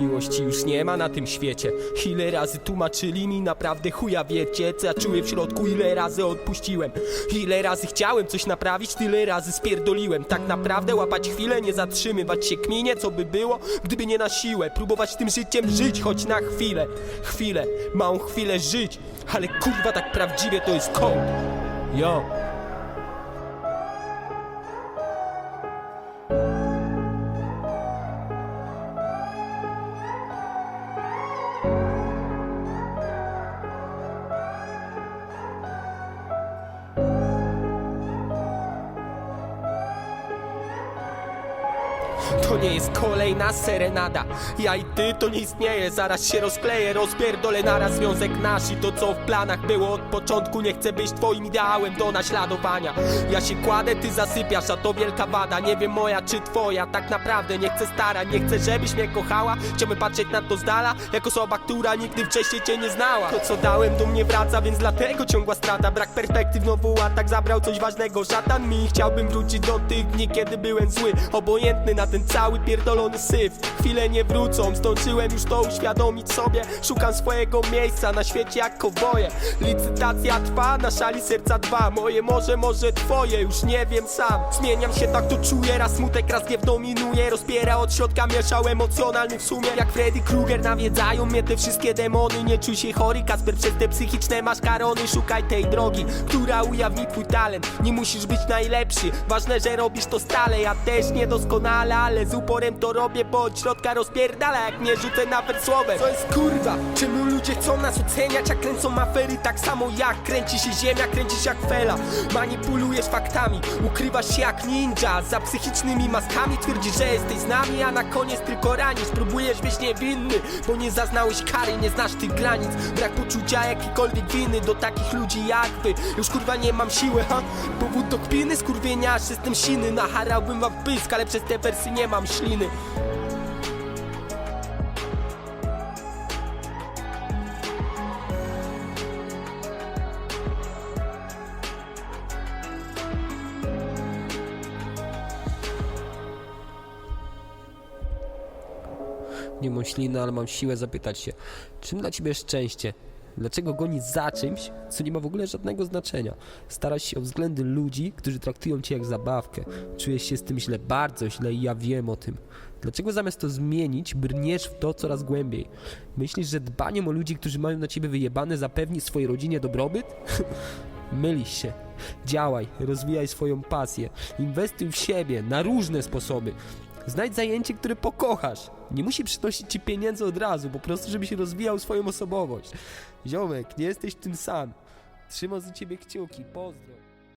Miłości już nie ma na tym świecie. Ile razy tłumaczyli mi naprawdę chuja wiecie Co ja czuję w środku, ile razy odpuściłem. Ile razy chciałem coś naprawić, tyle razy spierdoliłem. Tak naprawdę łapać chwilę, nie zatrzymywać się kminie Co by było, gdyby nie na siłę. Próbować tym życiem żyć, choć na chwilę. Chwilę, małą chwilę żyć. Ale kurwa tak prawdziwie to jest kołd Yo To nie jest kolejna serenada. Ja i ty to nie istnieje. Zaraz się rozkleję, rozpierdolę naraz związek nasz. I to co w planach było od początku Nie chcę być twoim ideałem do naśladowania. Ja się kładę, ty zasypiasz, a to wielka wada. Nie wiem moja czy twoja, tak naprawdę nie chcę stara. Nie chcę żebyś mnie kochała. Chciałbym patrzeć na to z dala Jak osoba, która nigdy wcześniej cię nie znała. To co dałem do mnie wraca, więc dlatego ciągła strata. Brak perspektyw, znowu atak zabrał coś ważnego. Szatan mi chciałbym wrócić do tych dni, kiedy byłem zły. Obojętny na ten cały pierdolony syf. Chwile nie wrócą, zdążyłem już to uświadomić sobie. Szukam swojego miejsca na świecie jak kowoje. Licytacja trwa, na szali serca dwa. Moje może, może twoje, już nie wiem sam. Zmieniam się, tak to czuję, raz smutek, raz gniew dominuje. Rozpiera od środka, mieszał emocjonalny w sumie. Jak Freddy Krueger nawiedzają mnie te wszystkie demony. Nie czuj się chory, Kasper, przez te psychiczne maszkarony Szukaj tej drogi, która ujawni twój talent. Nie musisz być najlepszy, ważne, że robisz to stale. Ja też niedoskonale, ale z uporem to robię Bo od środka rozpierdala, jak nie rzucę nawet słowem. Co jest kurwa? Czemu ludzie chcą nas oceniać, jak kręcą afery Tak samo jak kręci się ziemia, kręcisz jak fela? Manipulujesz faktami, ukrywasz się jak ninja. Za psychicznymi maskami twierdzisz, że jesteś z nami A na koniec tylko ranisz, próbujesz być niewinny Bo nie zaznałeś kary, nie znasz tych granic. Brak poczucia jakiejkolwiek winy do takich ludzi jak wy. Już kurwa nie mam siły, ha? Powód do kpiny, skurwienia, jestem siny. Naharałbym wam pysk, ale przez te wersy nie mam śliny Nie mam śliny, ale mam siłę zapytać się, czym dla ciebie szczęście? Dlaczego gonić za czymś, co nie ma w ogóle żadnego znaczenia? Starasz się o względy ludzi, którzy traktują cię jak zabawkę. Czujesz się z tym źle, bardzo źle i ja wiem o tym. Dlaczego zamiast to zmienić, brniesz w to coraz głębiej? Myślisz, że dbaniem o ludzi, którzy mają na ciebie wyjebane, zapewni swojej rodzinie dobrobyt? Mylisz się. Działaj, rozwijaj swoją pasję, inwestuj w siebie na różne sposoby. Znajdź zajęcie, które pokochasz. Nie musi przynosić ci pieniędzy od razu, po prostu, żebyś rozwijał swoją osobowość. Ziomek, nie jesteś tym sam. Trzymam za ciebie kciuki, pozdro.